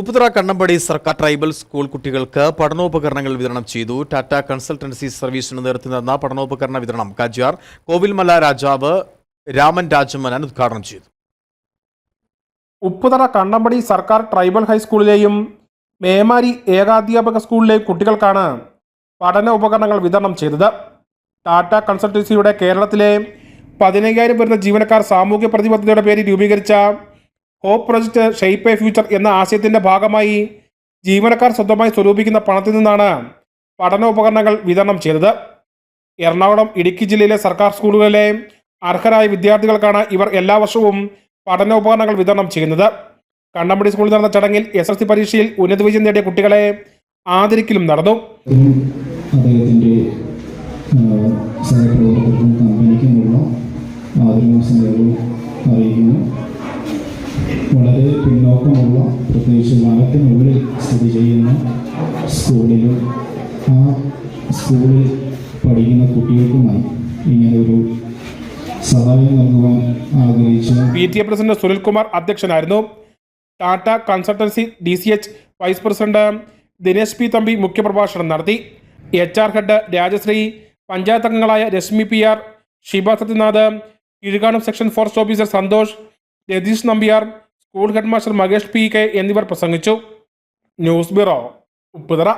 ഉപ്പുതറ കണ്ണമ്പടി സർക്കാർ tribal school കുട്ടികൾക്ക് പഠനോപകരണങ്ങൾ വിതരണം ചെയ്തു. ടാറ്റ കൺസൾട്ടൻസി സർവീസിന് നേതൃത്വം നടന്ന പഠനോപകരണ വിതരണം കാജിയാർ കോവിൽമല രാജാവ് രാമൻ രാജമനൻ ഉദ്ഘാടനം ചെയ്തു. ഉപ്പുതറ കണ്ണമ്പടി സർക്കാർ ട്രൈബൽ ഹൈസ്കൂളിലെയും മേമാരി ഏകാധ്യാപക സ്കൂളിലെയും കുട്ടികൾക്കാണ് പഠന ഉപകരണങ്ങൾ വിതരണം ചെയ്തത്. ടാറ്റ കൺസൾട്ടൻസിയുടെ കേരളത്തിലെ പതിനയ്യായിരം വരുന്ന ജീവനക്കാർ സാമൂഹ്യ പ്രതിബദ്ധതയുടെ പേരിൽ രൂപീകരിച്ച hope project shape a future എന്ന ആശയത്തിന്റെ ഭാഗമായി ജീവനക്കാർ സ്വന്തമായി സ്വരൂപിക്കുന്ന പണത്തിൽ നിന്നാണ് പഠനോപകരണങ്ങൾ വിതരണം ചെയ്തത്. എറണാകുളം ഇടുക്കി ജില്ലയിലെ സർക്കാർ സ്കൂളുകളിലെ അർഹരായ വിദ്യാർത്ഥികൾക്കാണ് ഇവർ എല്ലാ വർഷവും പഠനോപകരണങ്ങൾ വിതരണം ചെയ്യുന്നത്. കണ്ണമ്പടി സ്കൂളിൽ നടന്ന ചടങ്ങിൽ എസ് എസ് സി പരീക്ഷയിൽ ഉന്നത വിജയം നേടിയ കുട്ടികളെ ആദരിക്കലും നടന്നു. അറിയിക്കുന്നു. പിന്നോക്കമുള്ള പ്രത്യേകിച്ച് വനത്തിനുള്ളിൽ സ്ഥിതി ചെയ്യുന്ന സ്കൂളിലും ആ സ്കൂളിൽ പഠിക്കുന്ന കുട്ടികൾക്കുമായി ഇങ്ങനൊരു സഹായം നൽകുവാൻ ആഗ്രഹിച്ച P T A president Sunilkumar അധ്യക്ഷനായിരുന്നു. Tata consultancy D C H vice president Dinesh P Thampi മുഖ്യപ്രഭാഷണം നടത്തി. H R head Rajasree panchayat അംഗങ്ങളായ Rashmi P R Siva Sathyanath Kizhukanam section forest officer Santhosh Ratheesh Nambiar school head master Makesh P K എന്നിവർ പ്രസംഗിച്ചു. News bureau Upputhara.